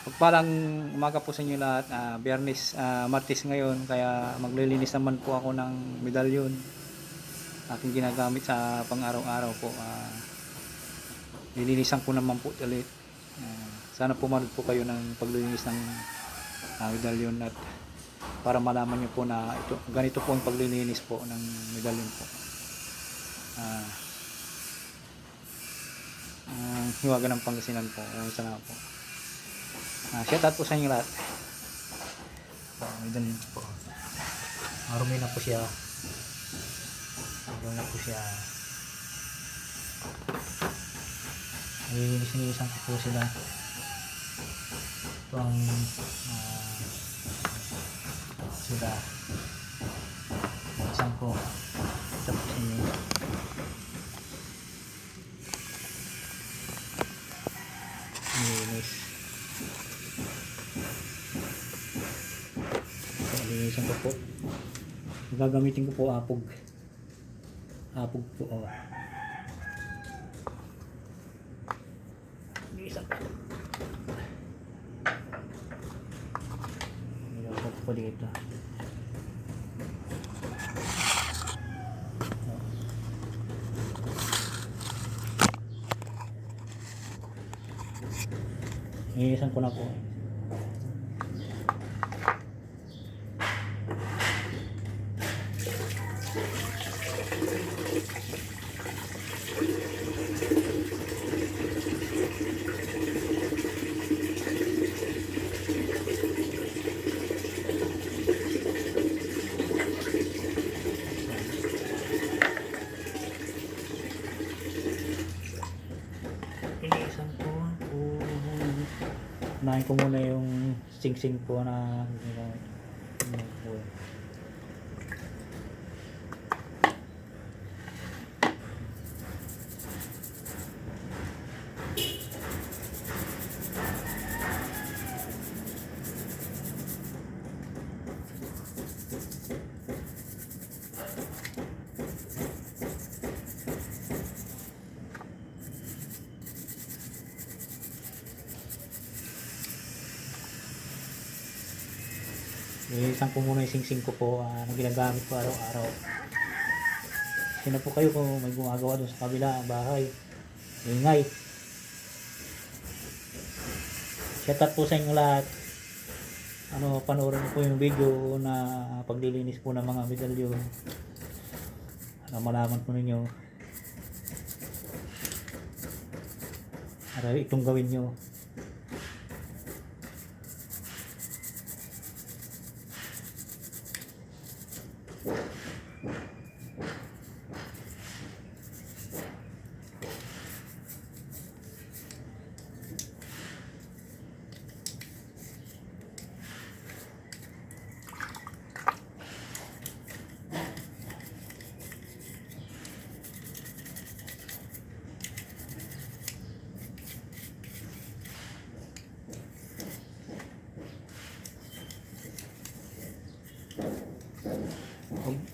Pagpalang umaga po sa inyo lahat, ah, Biyernes, ah, Martes ngayon, kaya maglilinis naman po ako ng medalyon. Aking ginagamit sa pang-araw-araw po. Ah, lilinisan ko naman po ulit. Ah, sana pumarod po kayo ng paglilinis ng ah, medalyon at para malaman niyo po na ito, ganito po ang paglilinis po ng medalyon po. Ah, ang hiwaga ng Pangasinan po. Salamat po. Ah, shout out po sa inyo lahat. Dalhin po. Marumi na po siya. Marumi na po siya. Nilinis-nilisan ko po sila. Ito ang ah, sila. Isang ko. Ito po sa inyo. Nilinis. Linisan ko po. Gagamitin ko po apog. Apog po. Oh. Linisan ko. Nilagay ko po dito. Linisan ko na po. Inisan ko po. Unahin ko muna yung sing-sing po na ginamit. Ano po. Inisan ko muna yung sing-sing ko po ah, na ginagamit ko araw-araw. Sino po kayo kung may gumagawa doon sa kabila bahay. Ingay. Shout out po sa inyo lahat. Ano, panoorin po yung video na paglilinis po ng mga medalyon. Para malaman po ninyo. Para itong gawin nyo.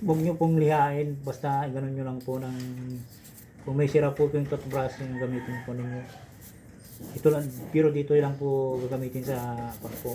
Huwag nyo pong lihain, basta ganun nyo lang po ng kung may sira po yung toothbrush yung gamitin po ninyo. Ito lang, pero dito lang po gagamitin sa pagpo.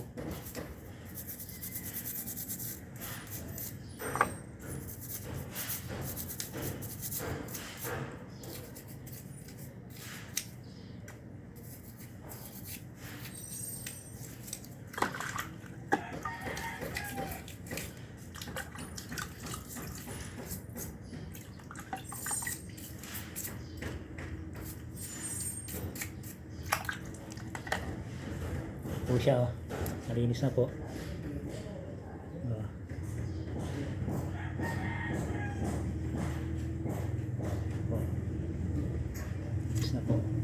Siya oh. Nalinis na po. Oh. Oh. Linis na po.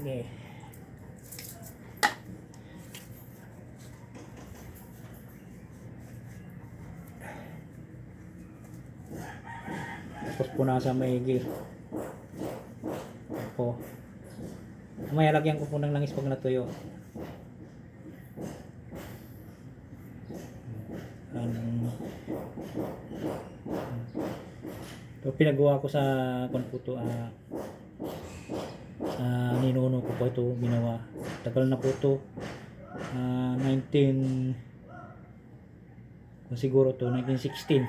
Okay. Tapos punasan maigi. Po. Mamaya lagyan ko po ng langis pag natuyo. Um, ito pinagawa ko sa konputo ah ah, ninuno ko po ito ginawa. Tagal na po ito. Ah, 19 kung siguro to 1916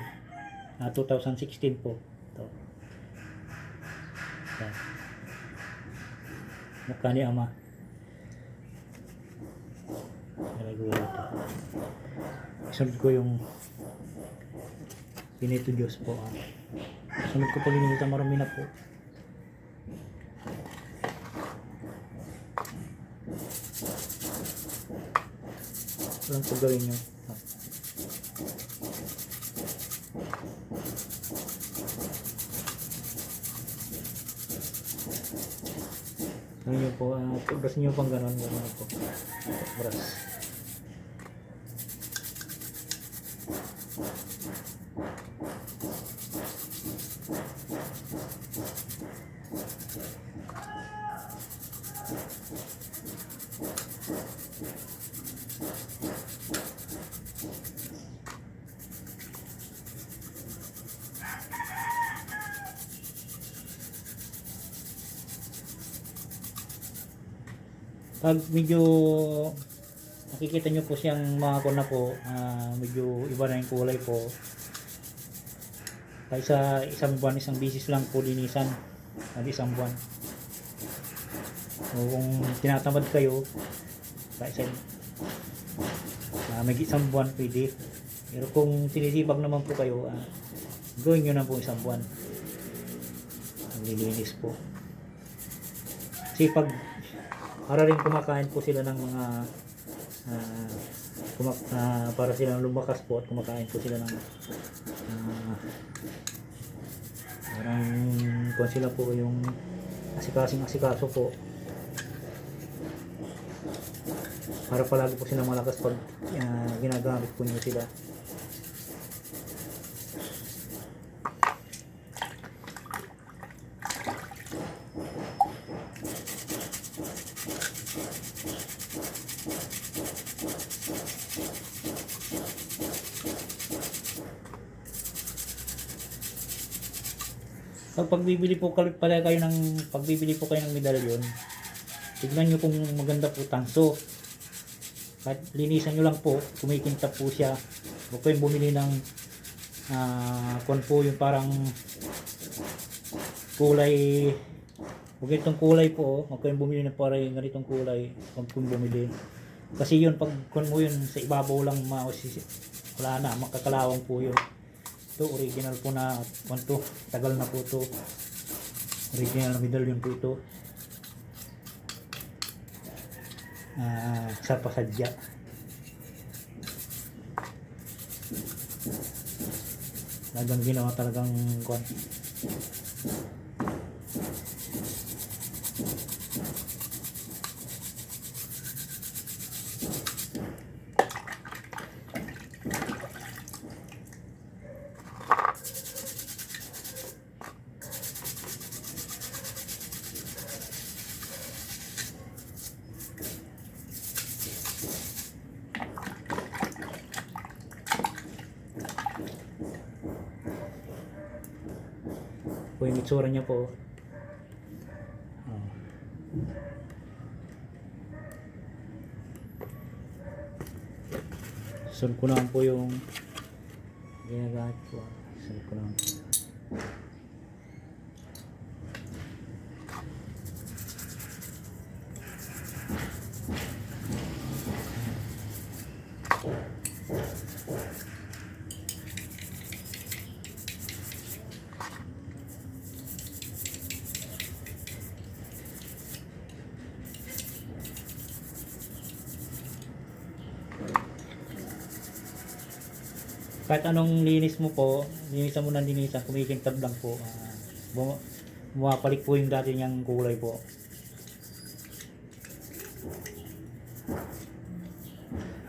ah, 2016 po ito. Ito mukha ni ama. Nalagay ko ito sunod ko yung pinito Diyos po ah. sunod ko po linilitan marami na po walang po gawin nyo ano nyo po? Ah, brush nyo pang ganon ganon po brush pag medyo nakikita nyo po siyang mga kuna po ah, medyo iba na yung kulay po. Kaysa isang buwan isang bisis lang po linisan. At isang buwan. O kung tinatamad kayo kaysa uh, may isang buwan pwede. Pero kung sinisipag naman po kayo ah, gawin nyo na po isang buwan. Ang lilinis po. Kasi pag para rin kumakain po sila ng mga ah, kumak- ah, para silang lumakas po at kumakain po sila ng ah, parang kung sila po yung asikasing asikaso po. Para palagi po silang malakas pag ah, ginagamit po niyo sila Pag pagbibili po kal- pala kayo ng pagbibili po kayo ng medalyon, tignan nyo kung maganda po tanso. Kahit linisan nyo lang po, kumikinta po siya. Huwag kayong bumili ng ah kon po yung parang kulay huwag itong kulay po, oh. huwag kayong bumili ng parang ganitong kulay, huwag kayong bumili. Kasi yun, pag kon mo yun sa ibabaw lang mausisi, wala na, makakalawang po yun. Ito, original po na kwanto. Tagal na po ito. Original na medallion po ito. Ah, sa pasadya. Talagang ginawa talagang kwan. Itsura niya po. Oh. Sunod ko naman po yung ginagamit ko. Sunod ko naman. kahit anong linis mo po, linisan mo ng linisan, kumikintab lang po. Uh, bum- bumapalik po yung dati niyang kulay po.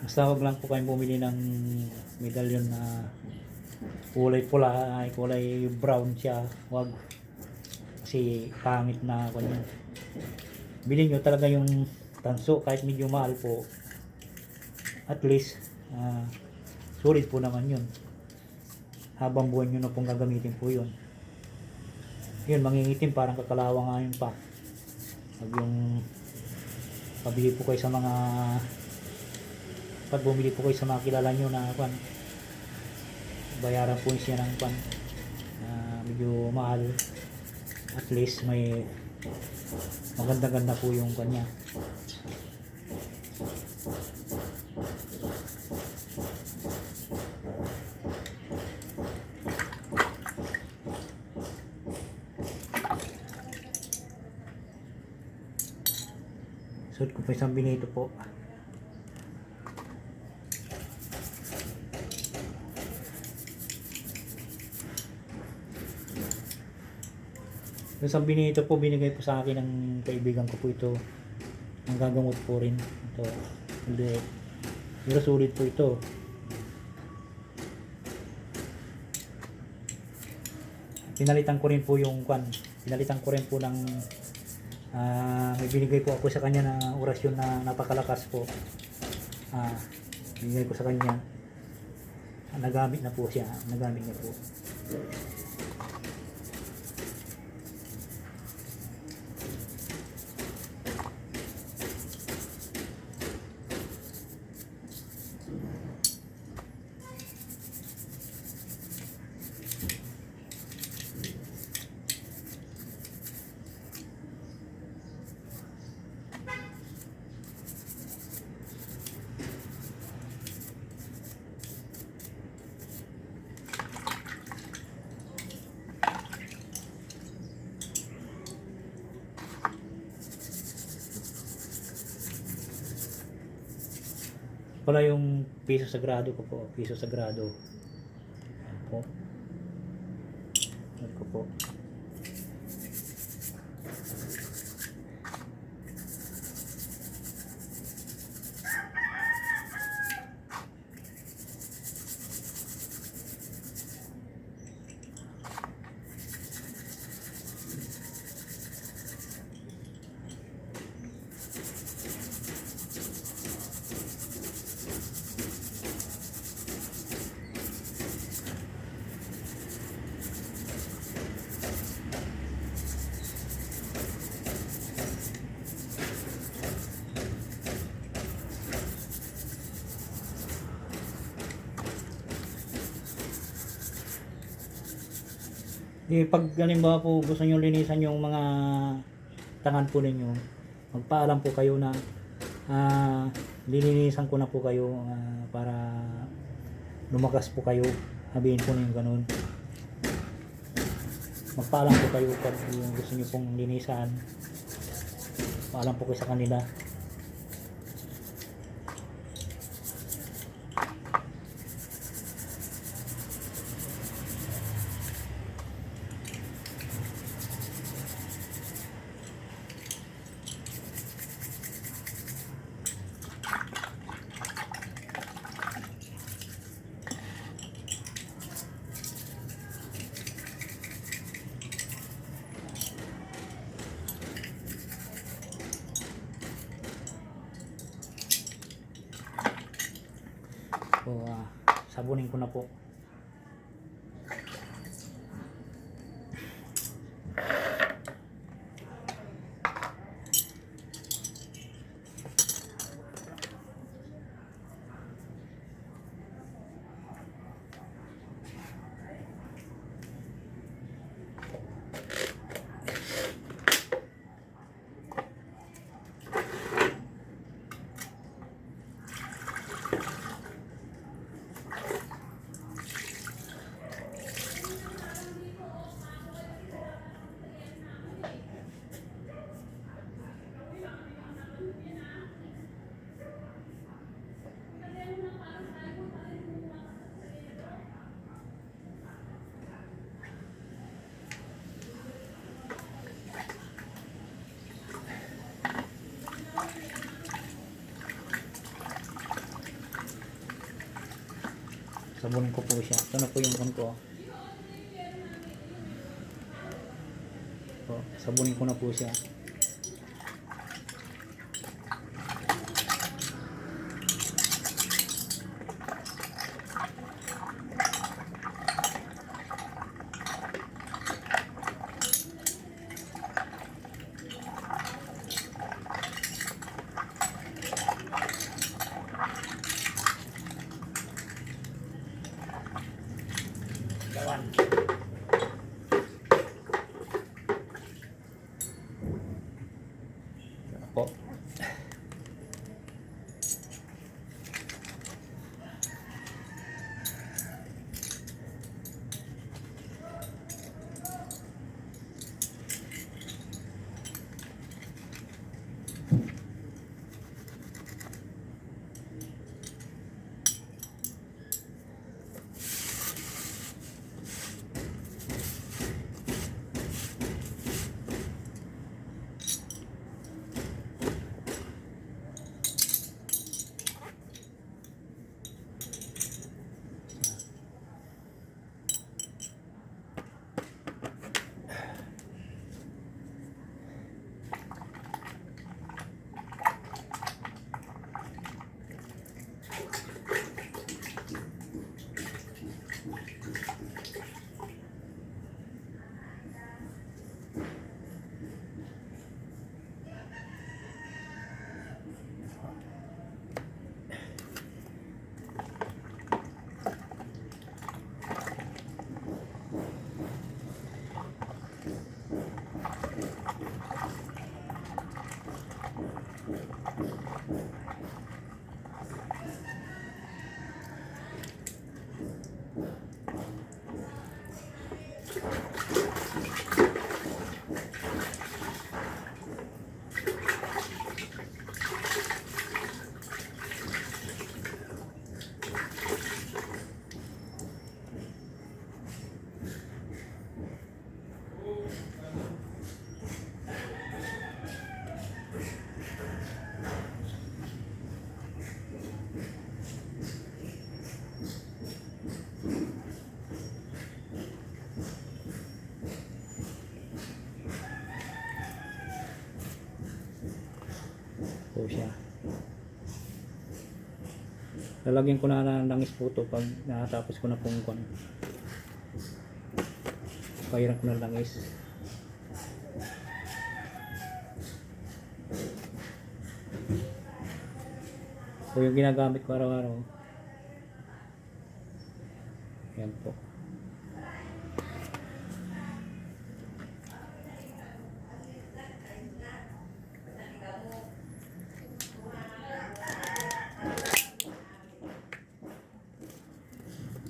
Basta huwag lang po kayong bumili ng medallion na kulay pula, ay kulay brown siya. Huwag. Kasi pangit na kanya. Bilhin nyo talaga yung tanso kahit medyo mahal po. At least, uh, sulit po naman yun. Habang buwan nyo na pong gagamitin po yun. Yun, mangingitim parang kakalawa nga yun pa. Pag yung pabili po kayo sa mga pag bumili po kayo sa mga kilala nyo na kwan bayaran po siya ng kwan na medyo mahal at least may maganda-ganda po yung kanya binito po Yung sa binito po, binigay po sa akin ng kaibigan ko po ito. Ang gagamot po rin. Ito. Hindi. Pero sulit po ito. Pinalitan ko rin po yung kwan. Pinalitan ko rin po ng ah may binigay po ako sa kanya na orasyon na napakalakas po. Ah, binigay ko sa kanya. Nagamit na po siya. Nagamit niya po. Wala yung piso sagrado ko po. Piso sagrado. Eh, pag halimbawa po gusto nyo linisan yung mga tangan po ninyo, magpaalam po kayo na ah, lilinisan ko na po kayo ah, para lumakas po kayo. Sabihin po ninyo ganun. Magpaalam po kayo pag yung gusto nyo pong linisan. Paalam po kayo sa kanila. So, ah, sabunin ko Sabunin ko po siya. Ito na po yung kon ko. Po, sabunin ko na po siya. Po. Lalagyan ko na ng langis pag natapos ko na pong kon. Pahiran ko na ng langis. Po yung ginagamit ko araw-araw. Yan po.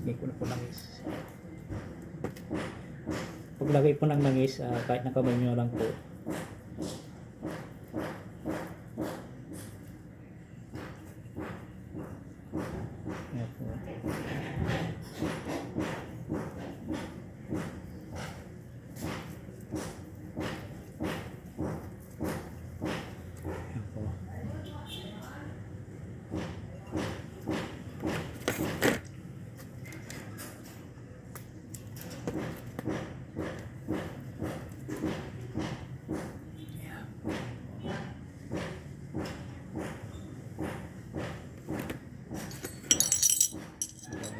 Lagay ko na po langis. Paglagay po ng langis, ah, kahit nakamay nyo lang po. Ayan po. Ayan po.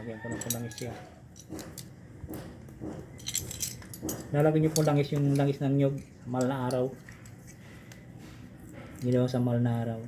Lagyan ko na po langis siya. Lalagyan niyo po langis yung langis ng nyog. Mahal na araw. Ginawa sa mahal na araw.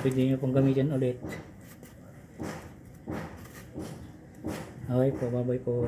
Pwede nyo pong gamitin ulit. Okay po, babay po.